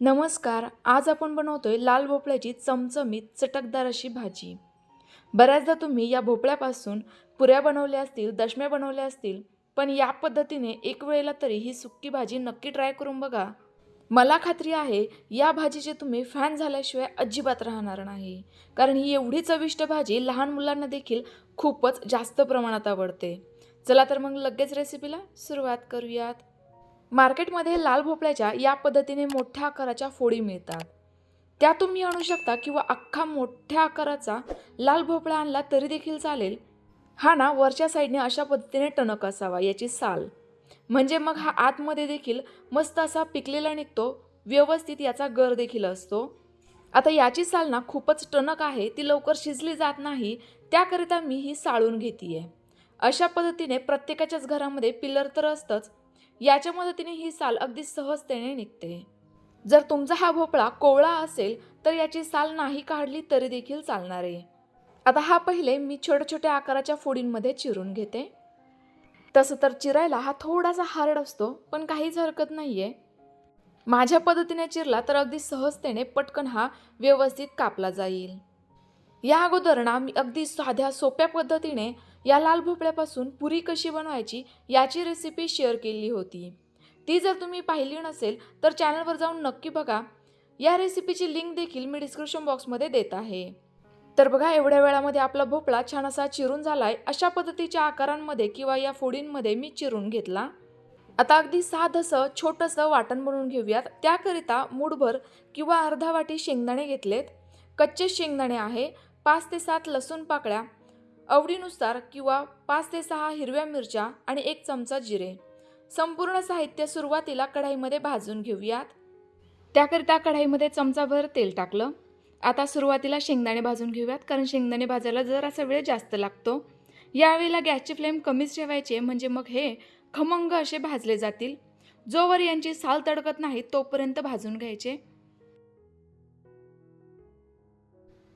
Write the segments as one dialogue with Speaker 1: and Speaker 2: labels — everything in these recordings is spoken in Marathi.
Speaker 1: नमस्कार आज आपण बनवतोय लाल भोपळ्याची चमचमीत चटकदार अशी भाजी. बऱ्याचदा तुम्ही या भोपळ्यापासून पुऱ्या बनवल्या असतील दशम्या बनवल्या असतील पण या पद्धतीने एक वेळेला तरी ही सुक्की भाजी नक्की ट्राय करून बघा. मला खात्री आहे या भाजीचे तुम्ही फॅन झाल्याशिवाय अजिबात राहणार नाही. कारण ही एवढी चविष्ट भाजी लहान मुलांना देखील खूपच जास्त प्रमाणात आवडते. चला तर मग लगेच रेसिपीला सुरुवात करूयात. मार्केटमध्ये लाल भोपळ्याच्या या पद्धतीने मोठ्या आकाराच्या फोडी मिळतात. त्या तुम्ही आणू शकता किंवा अख्खा मोठ्या आकाराचा लाल भोपळा आणला तरी देखील चालेल. हा ना वरच्या साईडने अशा पद्धतीने टणक असावा याची साल. म्हणजे मग हा आतमध्ये देखील मस्त असा पिकलेला निघतो व्यवस्थित याचा गर देखील असतो. आता याची साल ना खूपच टणक आहे ती लवकर शिजली जात नाही त्याकरिता मी ही साळून घेते आहे अशा पद्धतीने प्रत्येकाच्याच घरामध्ये पिलर तर असतंच याच्या मदतीने ही साल अगदी सहजतेने निघते. जर तुमचा हा भोपळा कोवळा असेल तर याची साल नाही काढली तरी देखील चालणार. आहे आता हा पहिले मी छोट्या छोट्या आकाराच्या फोडींमध्ये चिरून घेते. तसं तर चिरायला हा थोडासा हार्ड असतो पण काहीच हरकत नाही आहे माझ्या पद्धतीने चिरला तर अगदी सहजतेने पटकन हा व्यवस्थित कापला जाईल. या अगोदर ना मी अगदी साध्या सोप्या पद्धतीने या लाल भोपळ्यापासून पुरी कशी बनवायची याची रेसिपी शेअर केली होती. ती जर तुम्ही पाहिली नसेल तर चॅनलवर जाऊन नक्की बघा. या रेसिपीची लिंक देखील मी डिस्क्रिप्शन बॉक्समध्ये देत आहे. तर बघा एवढ्या वेळामध्ये आपला भोपळा छान असा चिरून झाला आहे अशा पद्धतीच्या आकारांमध्ये किंवा या फोडींमध्ये मी चिरून घेतला. आता अगदी साधंसं छोटंसं वाटण बनवून घेऊयात. त्याकरिता मूठभर किंवा अर्धा वाटी शेंगदाणे घेतलेत. कच्चे शेंगदाणे आहे पाच ते सात लसूण पाकळ्या. आवडीनुसार किंवा पाच ते सहा हिरव्या मिरच्या आणि एक चमचा जिरे. संपूर्ण साहित्य सुरुवातीला कढाईमध्ये भाजून घेऊयात. त्याकरिता कढाईमध्ये चमचाभर तेल टाकलं. आता सुरुवातीला शेंगदाणे भाजून घेऊयात कारण शेंगदाणे भाजायला जरासा वेळ जास्त लागतो. यावेळेला गॅसची फ्लेम कमीच ठेवायची म्हणजे मग हे खमंग असे भाजले जातील. जोवर यांची साल तडकत नाही तोपर्यंत भाजून घ्यायचे.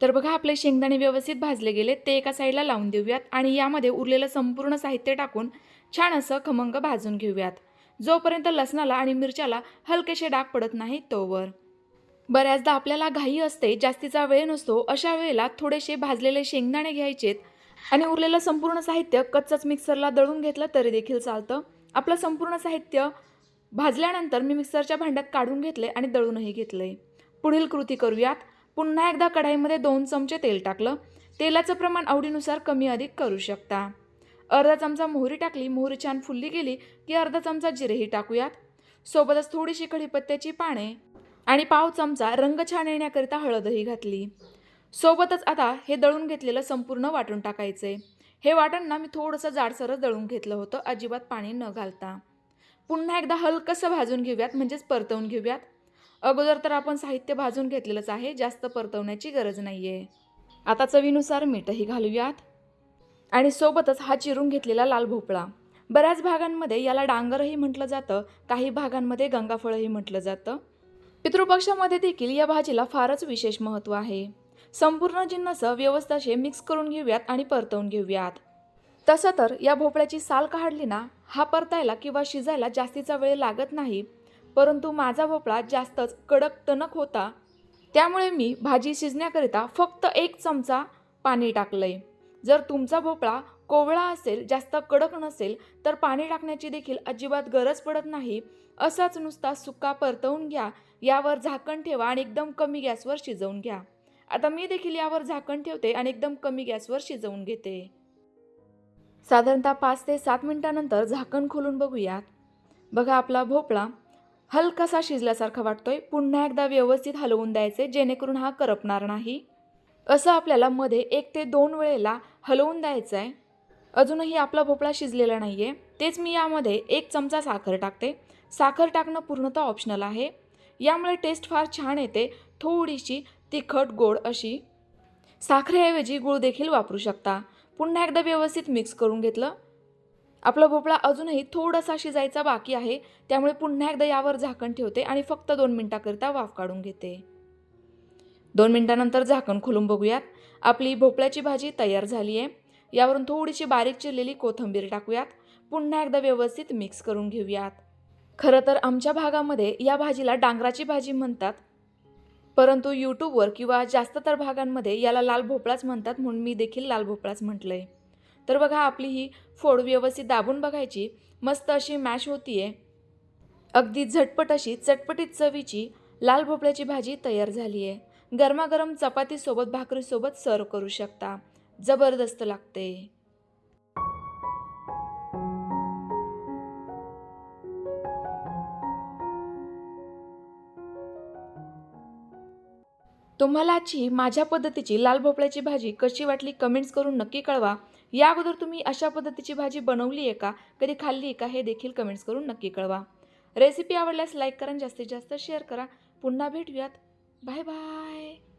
Speaker 1: तर बघा आपले शेंगदाणे व्यवस्थित भाजले गेले. ते एका साईडला लावून देऊयात आणि यामध्ये उरलेलं संपूर्ण साहित्य टाकून छान असं खमंग भाजून घेऊयात. जोपर्यंत लसणाला आणि मिरच्याला हलकेसे डाग पडत नाही तोवर. बऱ्याचदा आपल्याला घाई असते जास्तीचा वेळ नसतो अशा वेळेला थोडेसे भाजलेले शेंगदाणे घ्यायचेत आणि उरलेलं संपूर्ण साहित्य कच्चंच मिक्सरला दळून घेतलं तरी देखील चालतं. आपलं संपूर्ण साहित्य भाजल्यानंतर मी मिक्सरच्या भांड्यात काढून घेतले आणि दळूनही घेतले. पुढील कृती करूयात. पुन्हा एकदा कढाईमध्ये दोन चमचे तेल टाकलं. तेलाचं प्रमाण आवडीनुसार कमी अधिक करू शकता. अर्धा चमचा मोहरी टाकली मोहरी छान फुलली गेली की अर्धा चमचा जिरेही टाकूयात. सोबतच थोडीशी कढीपत्त्याची पाने आणि पाव चमचा रंग छान येण्याकरिता हळदही घातली. सोबतच आता हे दळून घेतलेलं संपूर्ण वाटून टाकायचे. हे वाटण ना मी थोडंसं जाडसरच दळून घेतलं होतं अजिबात पाणी न घालता. पुन्हा एकदा हलकंसं भाजून घेऊयात म्हणजेच परतवून घेऊयात. अगोदर तर आपण साहित्य भाजून घेतलेलंच आहे जास्त परतवण्याची गरज नाही आहे आता चवीनुसार मीठही घालूयात. आणि सोबतच हा चिरून घेतलेला लाल भोपळा. बऱ्याच भागांमध्ये याला डांगरही म्हटलं जातं काही भागांमध्ये गंगाफळही म्हटलं जातं. पितृपक्षामध्ये देखील या भाजीला फारच विशेष महत्त्व आहे. संपूर्ण जिन्नस व्यवस्थाशे मिक्स करून घेऊयात आणि परतवून घेऊयात. तसं तर या भोपळ्याची साल काढली ना हा परतायला किंवा शिजायला जास्तीचा वेळ लागत नाही परंतु माझा भोपळा जास्तच कडक टणक होता. त्यामुळे मी भाजी शिजण्याकरिता फक्त एक चमचा पाणी टाकलं आहे जर तुमचा भोपळा कोवळा असेल जास्त कडक नसेल तर पाणी टाकण्याची देखील अजिबात गरज पडत नाही. असाच नुसता सुका परतवून घ्या यावर झाकण ठेवा आणि एकदम कमी गॅसवर शिजवून घ्या. आता मी देखील यावर झाकण ठेवते आणि एकदम कमी गॅसवर शिजवून घेते. साधारणतः पाच ते सात मिनिटानंतर झाकण खोलून बघूयात. बघा आपला भोपळा हलकासा शिजल्यासारखा वाटतोय. पुन्हा एकदा व्यवस्थित हलवून द्यायचे जेणेकरून हा करपणार नाही. असं आपल्याला मध्ये एक ते दोन वेळेला हलवून द्यायचं आहे अजूनही आपला भोपळा शिजलेला नाही आहे तेच मी यामध्ये एक चमचा साखर टाकते. साखर टाकणं पूर्णतः ऑप्शनल आहे. यामुळे टेस्ट फार छान येते. थोडीशी तिखट गोड अशी. साखरेऐवजी गूळ देखील वापरू शकता. पुन्हा एकदा व्यवस्थित मिक्स करून घेतलं. आपला भोपळा अजूनही थोडासा शिजायचा बाकी आहे. त्यामुळे पुन्हा एकदा यावर झाकण ठेवते आणि फक्त दोन मिनटाकरिता वाफ काढून घेते. दोन मिनटानंतर झाकण खोलून बघूयात. आपली भोपळ्याची भाजी तयार झाली आहे यावरून थोडीशी बारीक चिरलेली कोथिंबीर टाकूयात. पुन्हा एकदा व्यवस्थित मिक्स करून घेऊयात. खरं तर आमच्या भागामध्ये या भाजीला डांगराची भाजी म्हणतात. परंतु यूट्यूबवर किंवा जास्त तर भागांमध्ये याला लाल भोपळाच म्हणतात म्हणून मी देखील लाल भोपळाच म्हटलं आहे तर बघा आपली ही फोड व्यवस्थित दाबून बघायची. मस्त अशी मॅश होतीये. अगदी झटपट अशी चटपटीत चवीची लाल भोपळ्याची भाजी तयार झाली आहे गरमागरम चपातीसोबत भाकरीसोबत सर्व करू शकता. जबरदस्त लागते. तुम्हाला आजची माझ्या पद्धतीची लाल भोपळ्याची भाजी कशी वाटली कमेंट्स करून नक्की कळवा. या अगोदर तुम्ही अशा पद्धतीची भाजी बनवली आहे का? कधी खाल्ली आहे का? हे देखील कमेंट्स करून नक्की कळवा. रेसिपी आवडल्यास लाईक करा जास्तीत जास्त शेअर करा. पुन्हा भेटूयात. Bye bye